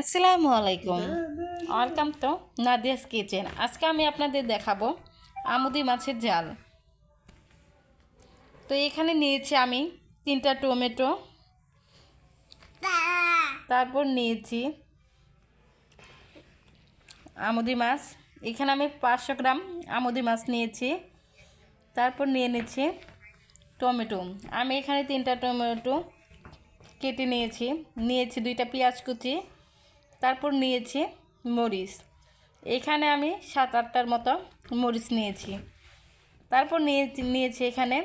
আসসালামু আলাইকুম। ওয়েলকাম তো নাদিয়াস কিচেন। আজকে আমি আপনাদের দেখাবো আমুদি মাছের জাল তো এখানে নিয়েছি আমি তিনটা টমেটো। তারপর নিয়েছি আমুদি মাছ। এখানে আমি পাঁচশো গ্রাম আমুদি মাছ নিয়েছি। তারপর নিয়ে নিচ্ছি টমেটো। আমি এখানে তিনটা টমেটো কেটে নিয়েছি। নিয়েছি দুইটা পেঁয়াজ কুচি। তারপর নিয়েছি মরিচ। এখানে আমি সাত আটটার মতো মরিচ নিয়েছি। তারপর নিয়ে, নিয়েছি এখানে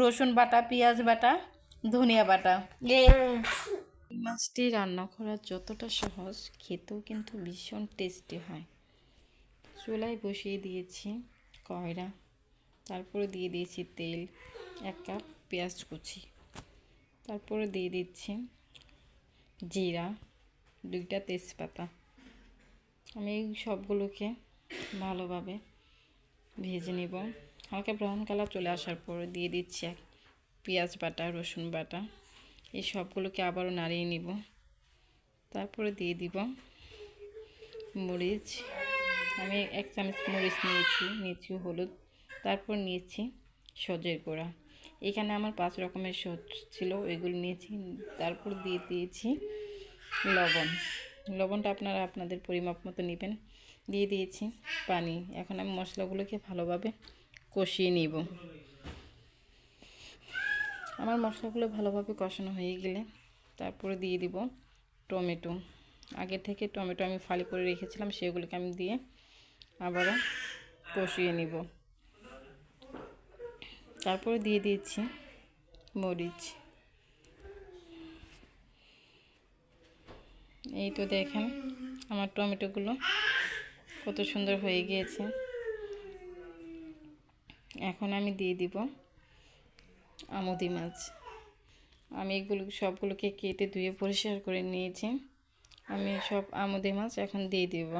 রসুন বাটা, পেঁয়াজ বাটা, ধনিয়া বাটা। মাছটি রান্না করা যতটা সহজ, খেতেও কিন্তু ভীষণ টেস্টি হয়। চুলায় বসিয়ে দিয়েছি কয়রা, তারপরে দিয়ে দিয়েছি তেল, এক কাপ পেঁয়াজ কুচি, তারপরে দিয়ে দিচ্ছি জিরা দুইটা তেজপাতা। আমি সবগুলোকে ভালোভাবে ভেজে নিব। হালকা ব্রাউন কালার চলে আসার পর দিয়ে দিচ্ছি এক পেঁয়াজ বাটা, রসুন বাটা। এই সবগুলোকে আবারও নাড়িয়ে নিব। তারপরে দিয়ে দিব মরিচ। আমি এক চামচ মরিচ নিয়েছি নিয়েছি হলুদ। তারপর নিয়েছি সজের গোড়া। এখানে আমার পাঁচ রকমের সজ ছিল, ওইগুলো নিয়েছি। তারপর দিয়ে দিয়েছি লবণ। লবণটা আপনারা আপনাদের পরিমাপ মতো নেবেন। দিয়ে দিয়েছি পানি। এখন আমি মশলাগুলোকে ভালোভাবে কষিয়ে নিব। আমার মশলাগুলো ভালোভাবে কষানো হয়ে গেলে তারপরে দিয়ে দিব টমেটো। আগে থেকে টমেটো আমি ফালি করে রেখেছিলাম, সেগুলোকে আমি দিয়ে আবারও কষিয়ে নিব। তারপরে দিয়ে দিয়েছি মরিচ। এই তো দেখেন, আমার টমেটোগুলো কত সুন্দর হয়ে গিয়েছে। এখন আমি দিয়ে দিব আমুদি মাছ। আমি এগুলো, সবগুলোকে কেটে ধুয়ে পরিষ্কার করে নিয়েছি। আমি সব আমুদি মাছ এখন দিয়ে দিব।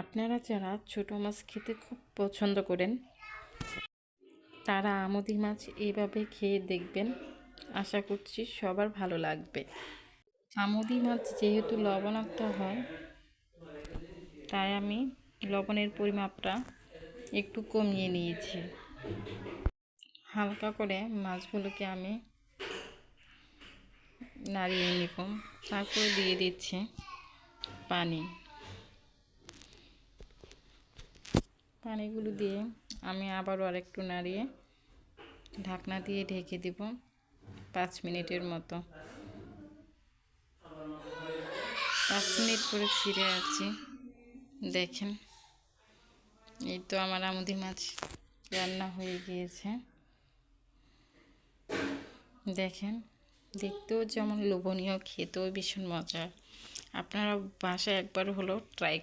আপনারা যারা ছোটো মাছ খেতে খুব পছন্দ করেন, তারা আমুদি মাছ এইভাবে খেয়ে দেখবেন। আশা করছি সবার ভালো লাগবে। আমুদি মাছ যেহেতু লবণাক্ত হয়, তাই আমি লবণের পরিমাপটা একটু কমিয়ে নিয়েছি। হালকা করে মাছগুলোকে আমি নাড়িয়ে নিব। তারপরে দিয়ে দিচ্ছি পানি। পানিগুলো দিয়ে আমি আবারও আরেকটু নাড়িয়ে ঢাকনা দিয়ে ঢেকে দিব। পাঁচ মিনিটের মতো। পাঁচ মিনিট পরে ফিরে আসছি। দেখেন, এই তো আমার আমুদি মাছ রান্না হয়ে গিয়েছে। দেখেন, দেখতেও যেমন লোভনীয়, খেতেও ভীষণ মজা আপনারা বাসায় একবার হলো ট্রাই